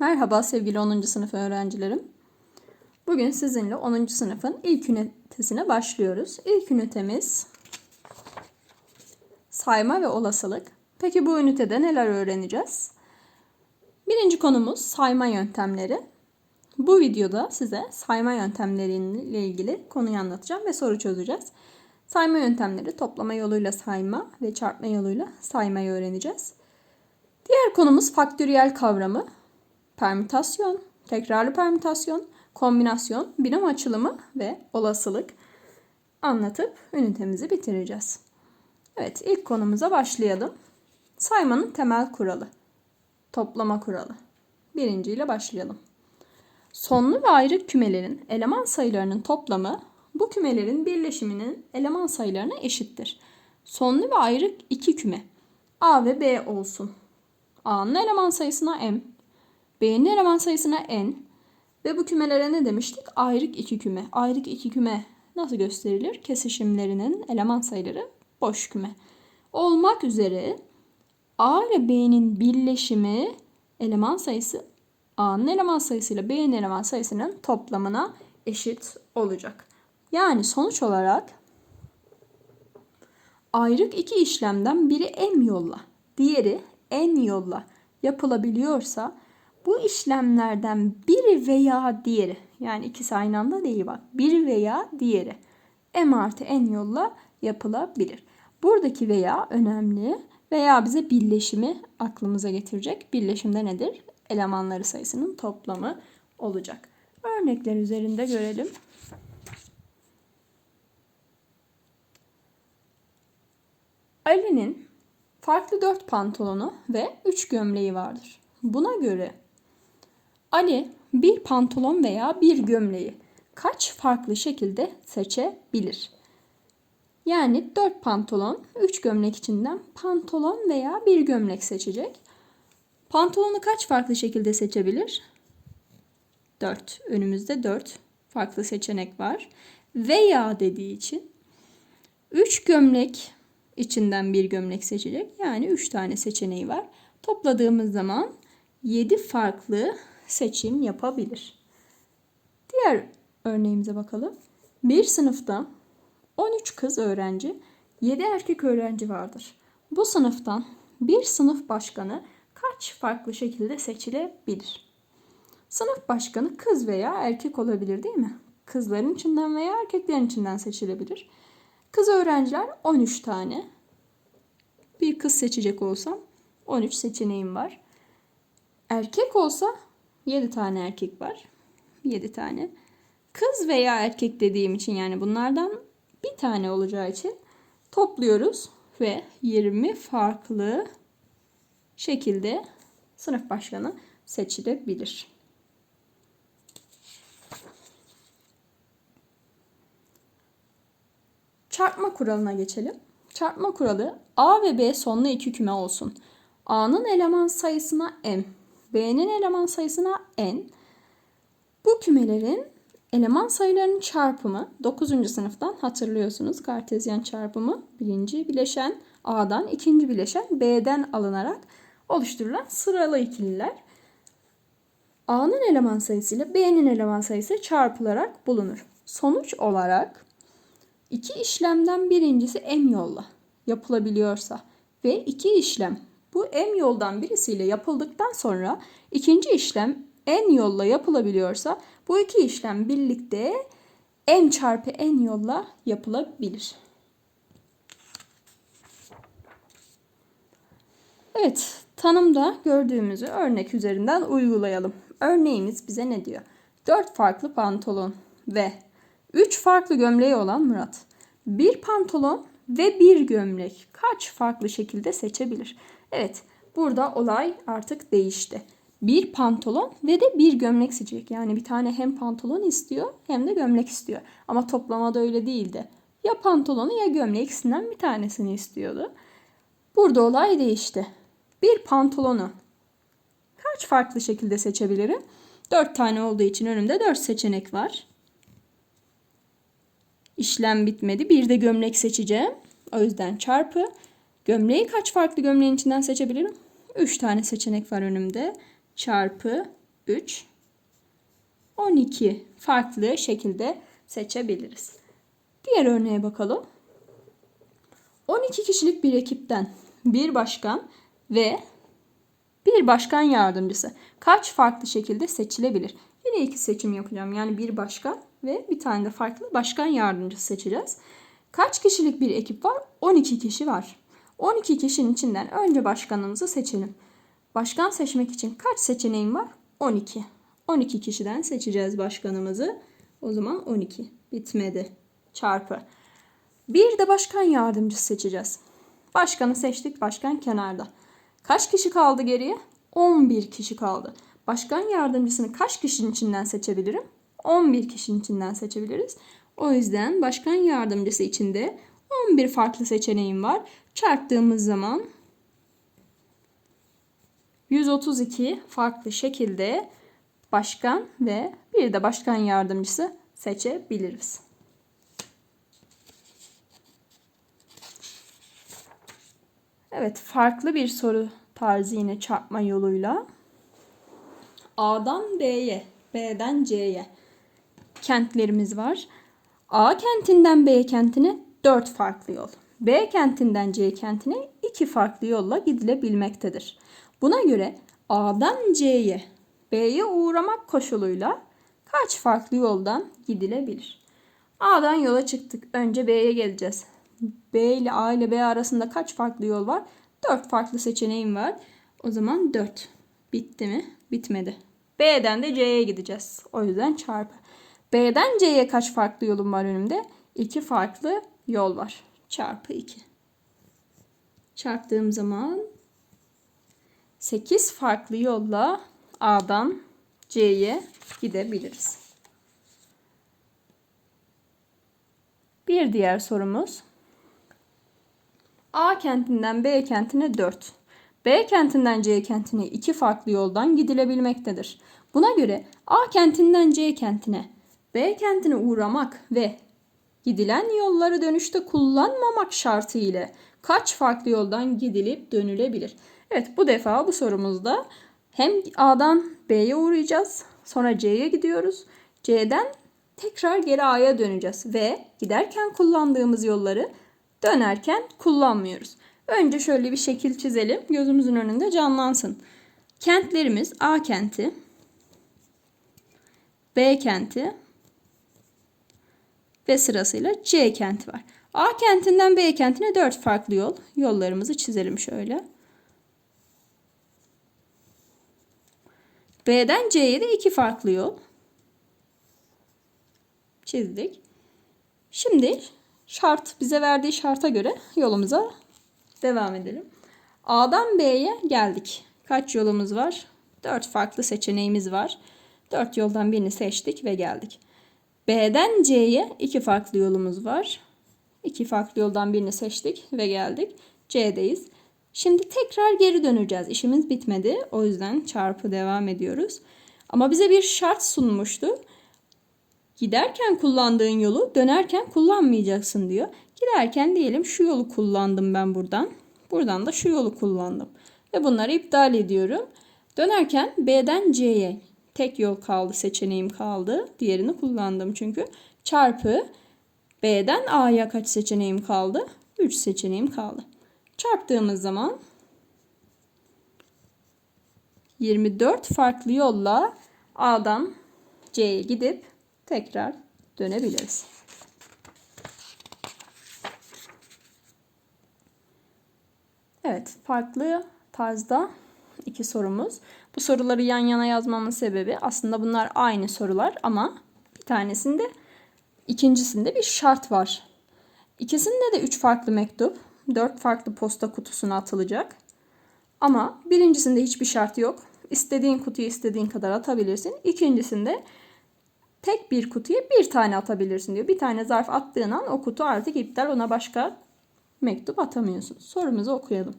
Merhaba sevgili 10. sınıf öğrencilerim. Bugün sizinle 10. sınıfın ilk ünitesine başlıyoruz. İlk ünitemiz sayma ve olasılık. Peki bu ünitede neler öğreneceğiz? Birinci konumuz sayma yöntemleri. Bu videoda size sayma yöntemleriyle ilgili konuyu anlatacağım ve soru çözeceğiz. Sayma yöntemleri toplama yoluyla sayma ve çarpma yoluyla saymayı öğreneceğiz. Diğer konumuz faktöriyel kavramı permütasyon, tekrarlı permütasyon, kombinasyon, binom açılımı ve olasılık anlatıp ünitemizi bitireceğiz. Evet, ilk konumuza başlayalım. Saymanın temel kuralı. Toplama kuralı. Birinci ile başlayalım. Sonlu ve ayrık kümelerin eleman sayılarının toplamı bu kümelerin birleşiminin eleman sayılarına eşittir. Sonlu ve ayrık iki küme A ve B olsun. A'nın eleman sayısına M, B'nin eleman sayısına n ve bu kümelere ne demiştik? Ayrık iki küme. Ayrık iki küme nasıl gösterilir? Kesişimlerinin eleman sayıları boş küme. Olmak üzere A ile B'nin birleşimi eleman sayısı A'nın eleman sayısıyla B'nin eleman sayısının toplamına eşit olacak. Yani sonuç olarak ayrık iki işlemden biri M yolla, diğeri N yolla yapılabiliyorsa bu işlemlerden biri veya diğeri yani ikisi aynı anda değil bak. Biri veya diğeri m artı n yolla yapılabilir. Buradaki veya önemli veya bize birleşimi aklımıza getirecek. Birleşimde nedir? Elemanları sayısının toplamı olacak. Örnekler üzerinde görelim. Ali'nin farklı dört pantolonu ve üç gömleği vardır. Buna göre Ali bir pantolon veya bir gömleği kaç farklı şekilde seçebilir? Yani 4 pantolon, 3 gömlek içinden pantolon veya bir gömlek seçecek. Pantolonu kaç farklı şekilde seçebilir? 4. Önümüzde 4 farklı seçenek var. Veya dediği için 3 gömlek içinden bir gömlek seçecek. Yani 3 tane seçeneği var. Topladığımız zaman 7 farklı seçim yapabilir. Diğer örneğimize bakalım. Bir sınıfta 13 kız öğrenci, 7 erkek öğrenci vardır. Bu sınıftan bir sınıf başkanı kaç farklı şekilde seçilebilir? Sınıf başkanı kız veya erkek olabilir değil mi? Kızların içinden veya erkeklerin içinden seçilebilir. Kız öğrenciler 13 tane. Bir kız seçecek olsam 13 seçeneğim var. Erkek olsa 7 tane erkek var. 7 tane. Kız veya erkek dediğim için yani bunlardan bir tane olacağı için topluyoruz ve 20 farklı şekilde sınıf başkanı seçilebilir. Çarpma kuralına geçelim. Çarpma kuralı A ve B sonlu iki küme olsun. A'nın eleman sayısına m, B'nin eleman sayısına n. Bu kümelerin eleman sayılarının çarpımı 9. sınıftan hatırlıyorsunuz. Kartezyen çarpımı birinci bileşen A'dan ikinci bileşen B'den alınarak oluşturulan sıralı ikililer. A'nın eleman sayısı ile B'nin eleman sayısı çarpılarak bulunur. Sonuç olarak iki işlemden birincisi M yolla yapılabiliyorsa ve iki işlem bu M yoldan birisiyle yapıldıktan sonra ikinci işlem N yolla yapılabiliyorsa bu iki işlem birlikte M çarpı N yolla yapılabilir. Evet, tanımda gördüğümüzü örnek üzerinden uygulayalım. Örneğimiz bize ne diyor? 4 farklı pantolon ve 3 farklı gömleği olan Murat. Bir pantolon ve bir gömlek kaç farklı şekilde seçebilir? Evet, burada olay artık değişti. Bir pantolon ve de bir gömlek seçecek. Yani bir tane hem pantolon istiyor hem de gömlek istiyor. Ama toplamada öyle değildi. Ya pantolonu ya gömleği ikisinden bir tanesini istiyordu. Burada olay değişti. Bir pantolonu kaç farklı şekilde seçebilirim? Dört tane olduğu için önümde dört seçenek var. İşlem bitmedi. Bir de gömlek seçeceğim. O yüzden çarpı. Gömleği kaç farklı gömleğin içinden seçebilirim? 3 tane seçenek var önümde. Çarpı 3, 12 farklı şekilde seçebiliriz. Diğer örneğe bakalım. 12 kişilik bir ekipten bir başkan ve bir başkan yardımcısı kaç farklı şekilde seçilebilir? Yine iki seçim yapacağım. Yani bir başkan ve bir tane de farklı başkan yardımcısı seçeceğiz. Kaç kişilik bir ekip var? 12 kişi var. 12 kişinin içinden önce başkanımızı seçelim. Başkan seçmek için kaç seçeneğim var? 12. 12 kişiden seçeceğiz başkanımızı. O zaman 12. Bitmedi. Çarpı. Bir de başkan yardımcısı seçeceğiz. Başkanı seçtik. Başkan kenarda. Kaç kişi kaldı geriye? 11 kişi kaldı. Başkan yardımcısını kaç kişinin içinden seçebilirim? 11 kişinin içinden seçebiliriz. O yüzden başkan yardımcısı içinde 11 farklı seçeneğim var. Çarptığımız zaman 132 farklı şekilde başkan ve bir de başkan yardımcısı seçebiliriz. Evet, farklı bir soru tarzı yine çarpma yoluyla. A'dan B'ye, B'den C'ye kentlerimiz var. A kentinden B kentine 4 farklı yol. B kentinden C kentine 2 farklı yolla gidilebilmektedir. Buna göre A'dan C'ye, B'ye uğramak koşuluyla kaç farklı yoldan gidilebilir? A'dan yola çıktık. Önce B'ye geleceğiz. B ile A ile B arasında kaç farklı yol var? 4 farklı seçeneğim var. O zaman 4. Bitti mi? Bitmedi. B'den de C'ye gideceğiz. O yüzden çarpı. B'den C'ye kaç farklı yolum var önümde? 2 farklı yol var. Çarpı 2. Çarptığım zaman 8 farklı yolla A'dan C'ye gidebiliriz. Bir diğer sorumuz. A kentinden B kentine 4. B kentinden C kentine 2 farklı yoldan gidilebilmektedir. Buna göre A kentinden C kentine, B kentine uğramak ve gidilen yolları dönüşte kullanmamak şartı ile kaç farklı yoldan gidilip dönülebilir? Evet bu defa bu sorumuzda hem A'dan B'ye uğrayacağız, sonra C'ye gidiyoruz. C'den tekrar geri A'ya döneceğiz ve giderken kullandığımız yolları dönerken kullanmıyoruz. Önce şöyle bir şekil çizelim. Gözümüzün önünde canlansın. Kentlerimiz A kenti, B kenti ve sırasıyla C kenti var. A kentinden B kentine 4 farklı yol. Yollarımızı çizelim şöyle. B'den C'ye de 2 farklı yol. Çizdik. Şimdi şart bize verdiği şarta göre yolumuza devam edelim. A'dan B'ye geldik. Kaç yolumuz var? 4 farklı seçeneğimiz var. 4 yoldan birini seçtik ve geldik. B'den C'ye 2 farklı yolumuz var. 2 farklı yoldan birini seçtik ve geldik. C'deyiz. Şimdi tekrar geri döneceğiz. İşimiz bitmedi. O yüzden çarpı devam ediyoruz. Ama bize bir şart sunmuştu. Giderken kullandığın yolu dönerken kullanmayacaksın diyor. Giderken diyelim şu yolu kullandım ben buradan. Buradan da şu yolu kullandım. Ve bunları iptal ediyorum. Dönerken B'den C'ye tek yol kaldı, seçeneğim kaldı. Diğerini kullandım çünkü. Çarpı B'den A'ya kaç seçeneğim kaldı? 3 seçeneğim kaldı. Çarptığımız zaman 24 farklı yolla A'dan C'ye gidip tekrar dönebiliriz. Evet, farklı tarzda iki sorumuz. Bu soruları yan yana yazmamın sebebi aslında bunlar aynı sorular ama bir tanesinde ikincisinde bir şart var. İkisinde de üç farklı mektup, dört farklı posta kutusuna atılacak. Ama birincisinde hiçbir şart yok. İstediğin kutuyu istediğin kadar atabilirsin. İkincisinde tek bir kutuya bir tane atabilirsin diyor. Bir tane zarf attığın an o kutu artık iptal. Ona başka mektup atamıyorsun. Sorumuzu okuyalım.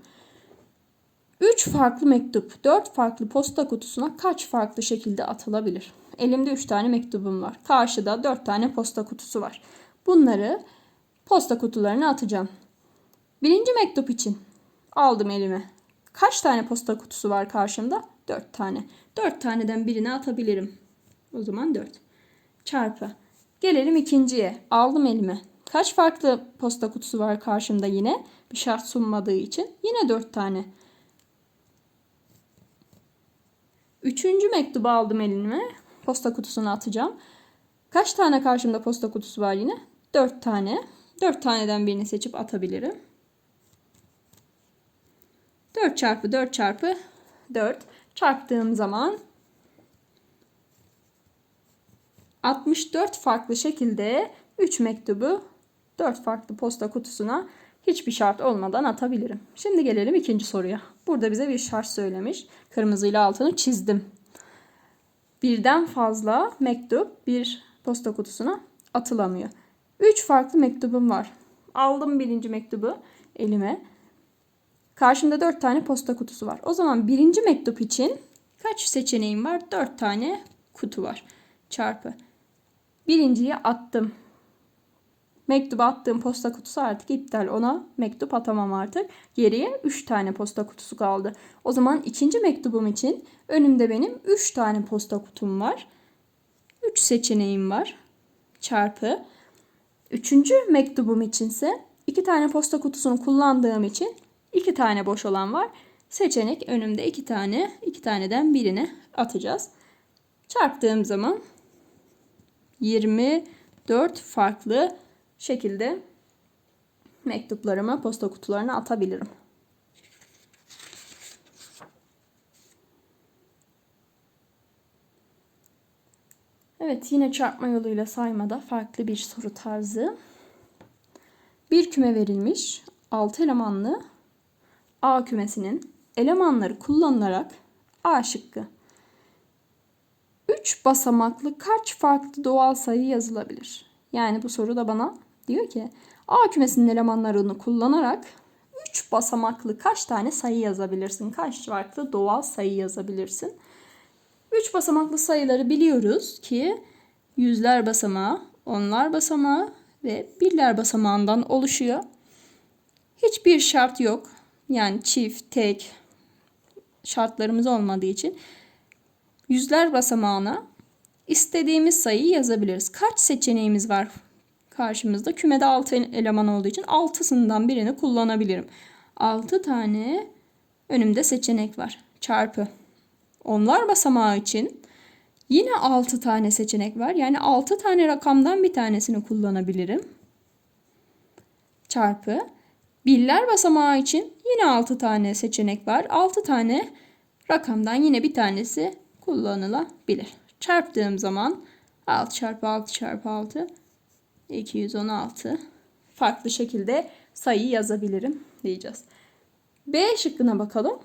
3 farklı mektup 4 farklı posta kutusuna kaç farklı şekilde atılabilir? Elimde 3 tane mektubum var. Karşıda 4 tane posta kutusu var. Bunları posta kutularına atacağım. Birinci mektup için aldım elime. Kaç tane posta kutusu var karşımda? 4 tane. 4 taneden birini atabilirim. O zaman 4. Çarpı. Gelelim ikinciye. Aldım elime. Kaç farklı posta kutusu var karşımda yine? Bir şart sunmadığı için. Yine 4 tane. Üçüncü mektubu aldım elime. Posta kutusuna atacağım. Kaç tane karşımda posta kutusu var yine? 4 tane. 4 taneden birini seçip atabilirim. 4 çarpı 4 çarpı 4 çarptığım zaman 64 farklı şekilde 3 mektubu 4 farklı posta kutusuna hiçbir şart olmadan atabilirim. Şimdi gelelim ikinci soruya. Burada bize bir şart söylemiş. Kırmızıyla altını çizdim. Birden fazla mektup bir posta kutusuna atılamıyor. 3 farklı mektubum var. Aldım birinci mektubu elime. Karşımda 4 tane posta kutusu var. O zaman birinci mektup için kaç seçeneğim var? 4 tane kutu var. Çarpı. Birinciyi attım. Mektubu attığım posta kutusu artık iptal. Ona mektup atamam artık. Geriye 3 tane posta kutusu kaldı. O zaman ikinci mektubum için önümde benim 3 tane posta kutum var. 3 seçeneğim var. Çarpı. Üçüncü mektubum içinse 2 tane posta kutusunu kullandığım için 2 tane boş olan var. Seçenek önümde 2 tane. 2 taneden birini atacağız. Çarptığım zaman 24 farklı şekilde mektuplarımı posta kutularına atabilirim. Evet yine çarpma yoluyla saymada farklı bir soru tarzı. Bir küme verilmiş 6 elemanlı A kümesinin elemanları kullanılarak A şıkkı 3 basamaklı kaç farklı doğal sayı yazılabilir? Yani bu soru da bana diyor ki A kümesinin elemanlarını kullanarak 3 basamaklı kaç tane sayı yazabilirsin? Kaç farklı doğal sayı yazabilirsin? 3 basamaklı sayıları biliyoruz ki yüzler basamağı, onlar basamağı ve birler basamağından oluşuyor. Hiçbir şart yok. Yani çift, tek şartlarımız olmadığı için yüzler basamağına istediğimiz sayıyı yazabiliriz. Kaç seçeneğimiz var karşımızda? Kümede 6 eleman olduğu için 6'sından birini kullanabilirim. 6 tane önümde seçenek var. Çarpı. Onlar basamağı için yine 6 tane seçenek var. Yani 6 tane rakamdan bir tanesini kullanabilirim. Çarpı. Birler basamağı için yine 6 tane seçenek var. 6 tane rakamdan yine bir tanesi kullanılabilir. Çarptığım zaman 6 çarpı 6 çarpı 6 216 farklı şekilde sayı yazabilirim diyeceğiz. B şıkkına bakalım.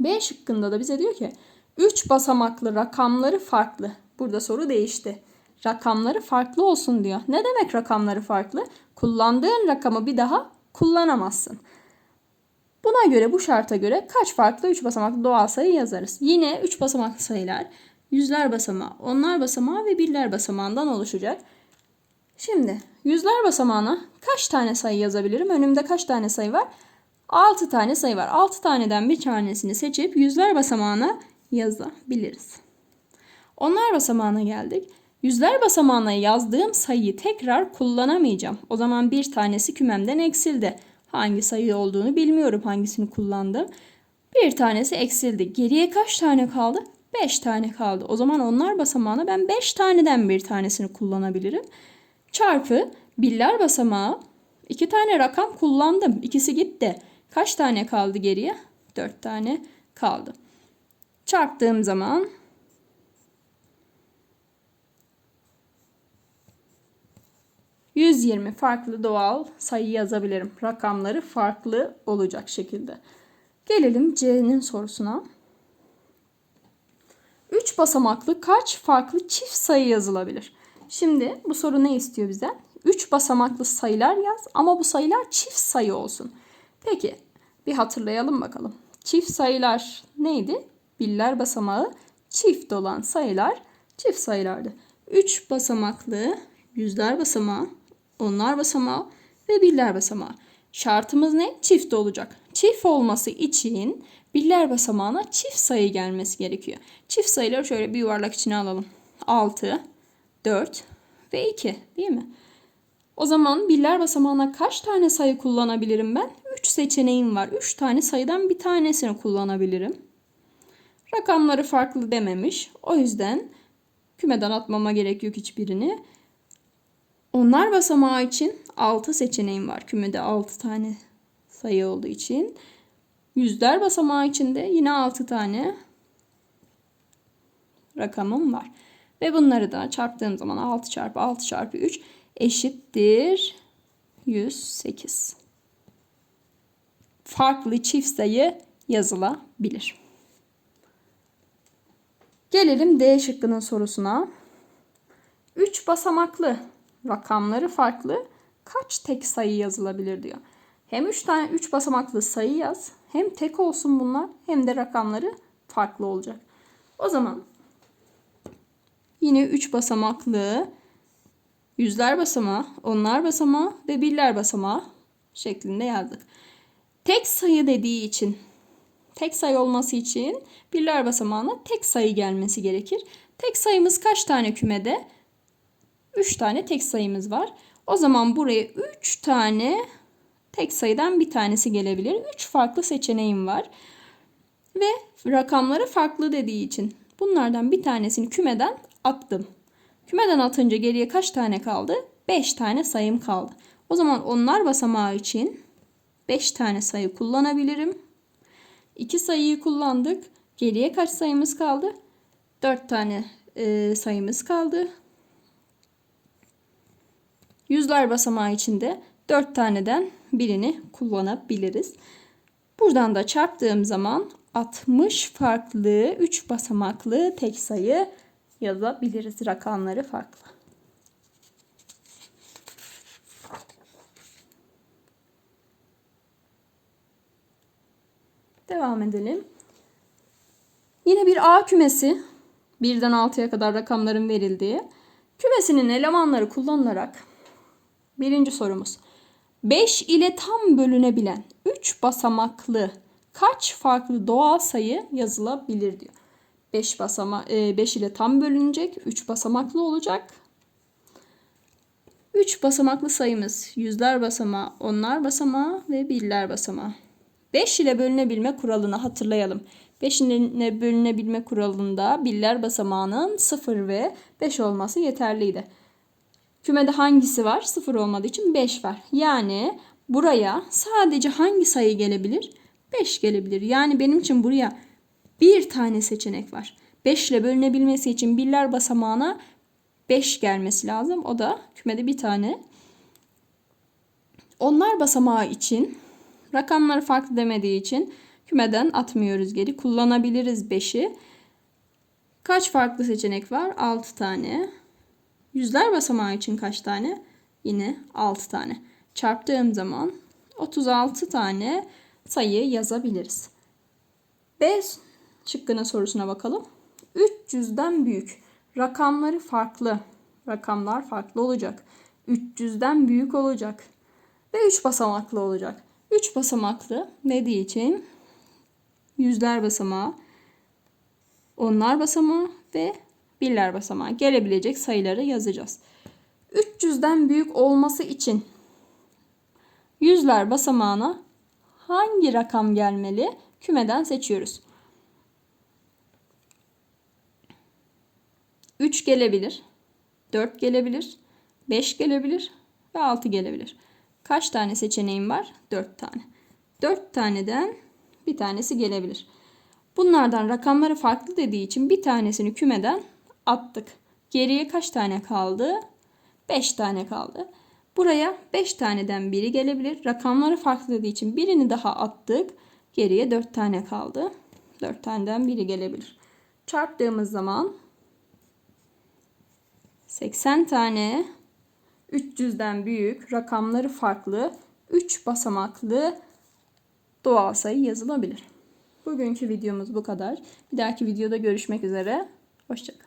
B şıkkında da bize diyor ki 3 basamaklı rakamları farklı. Burada soru değişti. Rakamları farklı olsun diyor. Ne demek rakamları farklı? Kullandığın rakamı bir daha kullanamazsın. Buna göre bu şarta göre kaç farklı 3 basamaklı doğal sayı yazarız? Yine 3 basamaklı sayılar yüzler basamağı, onlar basamağı ve birler basamağından oluşacak. Şimdi yüzler basamağına kaç tane sayı yazabilirim? Önümde kaç tane sayı var? 6 tane sayı var. 6 taneden bir tanesini seçip yüzler basamağına yazabiliriz. Onlar basamağına geldik. Yüzler basamağına yazdığım sayıyı tekrar kullanamayacağım. O zaman bir tanesi kümemden eksildi. Hangi sayı olduğunu bilmiyorum hangisini kullandım. Bir tanesi eksildi. Geriye kaç tane kaldı? 5 tane kaldı. O zaman onlar basamağına ben 5 taneden bir tanesini kullanabilirim. Çarpı birler basamağı 2 tane rakam kullandım. İkisi gitti. Kaç tane kaldı geriye? 4 tane kaldı. Çarptığım zaman ...120 farklı doğal sayı yazabilirim. Rakamları farklı olacak şekilde. Gelelim C'nin sorusuna. 3 basamaklı kaç farklı çift sayı yazılabilir? Şimdi bu soru ne istiyor bizden? 3 basamaklı sayılar yaz ama bu sayılar çift sayı olsun. Peki bir hatırlayalım bakalım. Çift sayılar neydi? Birler basamağı çift olan sayılar çift sayılardı. 3 basamaklı yüzler basamağı, onlar basamağı ve birler basamağı. Şartımız ne? Çift olacak. Çift olması için birler basamağına çift sayı gelmesi gerekiyor. Çift sayıları şöyle bir yuvarlak içine alalım. 6, 4 ve 2 değil mi? O zaman birler basamağına kaç tane sayı kullanabilirim ben? 3 seçeneğim var. 3 tane sayıdan bir tanesini kullanabilirim. Rakamları farklı dememiş. O yüzden kümeden atmama gerek yok hiçbirini. Onlar basamağı için 6 seçeneğim var. Kümede 6 tane sayı olduğu için. Yüzler basamağı için de yine 6 tane rakamım var. Ve bunları da çarptığım zaman 6 çarpı 6 çarpı 3 eşittir 108. Farklı çift sayı yazılabilir. Gelelim D şıkkının sorusuna. 3 basamaklı rakamları farklı kaç tek sayı yazılabilir diyor. Hem 3 tane 3 basamaklı sayı yaz. Hem tek olsun bunlar hem de rakamları farklı olacak. O zaman yine 3 basamaklı yüzler basamağı, onlar basamağı ve birler basamağı şeklinde yazdık. Tek sayı dediği için tek sayı olması için birler basamağına tek sayı gelmesi gerekir. Tek sayımız kaç tane kümede? 3 tane tek sayımız var. O zaman buraya 3 tane tek sayıdan bir tanesi gelebilir. 3 farklı seçeneğim var. Ve rakamları farklı dediği için bunlardan bir tanesini kümeden attım. Kümeden atınca geriye kaç tane kaldı? 5 tane sayım kaldı. O zaman onlar basamağı için 5 tane sayı kullanabilirim. 2 sayıyı kullandık. Geriye kaç sayımız kaldı? 4 tane e, sayımız kaldı. Yüzler basamağı içinde 4 taneden birini kullanabiliriz. Buradan da çarptığım zaman 60 farklı 3 basamaklı tek sayı yazabiliriz. Rakamları farklı. Devam edelim. Yine bir A kümesi. Birden 6'ya kadar rakamların verildiği. Kümesinin elemanları kullanılarak birinci sorumuz. 5 ile tam bölünebilen 3 basamaklı kaç farklı doğal sayı yazılabilir diyor. 5 basama 5 ile tam bölünecek, 3 basamaklı olacak. 3 basamaklı sayımız yüzler basamağı, onlar basamağı ve birler basamağı. 5 ile bölünebilme kuralını hatırlayalım. 5 ile bölünebilme kuralında birler basamağının 0 ve 5 olması yeterliydi. Kümede hangisi var? 0 olmadığı için 5 var. Yani buraya sadece hangi sayı gelebilir? 5 gelebilir. Yani benim için buraya bir tane seçenek var. 5 ile bölünebilmesi için birler basamağına 5 gelmesi lazım. O da kümede bir tane. Onlar basamağı için rakamları farklı demediği için kümeden atmıyoruz geri. Kullanabiliriz 5'i. Kaç farklı seçenek var? 6 tane. Yüzler basamağı için kaç tane? Yine 6 tane. Çarptığım zaman 36 tane sayı yazabiliriz. B şıkkının sorusuna bakalım. 300'den büyük. Rakamları farklı. Rakamlar farklı olacak. 300'den büyük olacak. Ve 3 basamaklı olacak. 3 basamaklı dediği için yüzler basamağı, onlar basamağı ve birler basamağı gelebilecek sayıları yazacağız. 300'den büyük olması için yüzler basamağına hangi rakam gelmeli? Kümeden seçiyoruz. 3 gelebilir, 4 gelebilir, 5 gelebilir ve 6 gelebilir. Kaç tane seçeneğim var? 4 tane. 4 taneden bir tanesi gelebilir. Bunlardan rakamları farklı dediği için bir tanesini kümeden attık. Geriye kaç tane kaldı? 5 tane kaldı. Buraya 5 taneden biri gelebilir. Rakamları farklı dediği için birini daha attık. Geriye 4 tane kaldı. 4 taneden biri gelebilir. Çarptığımız zaman 80 tane 300'den büyük, rakamları farklı, 3 basamaklı doğal sayı yazılabilir. Bugünkü videomuz bu kadar. Bir dahaki videoda görüşmek üzere. Hoşçakalın.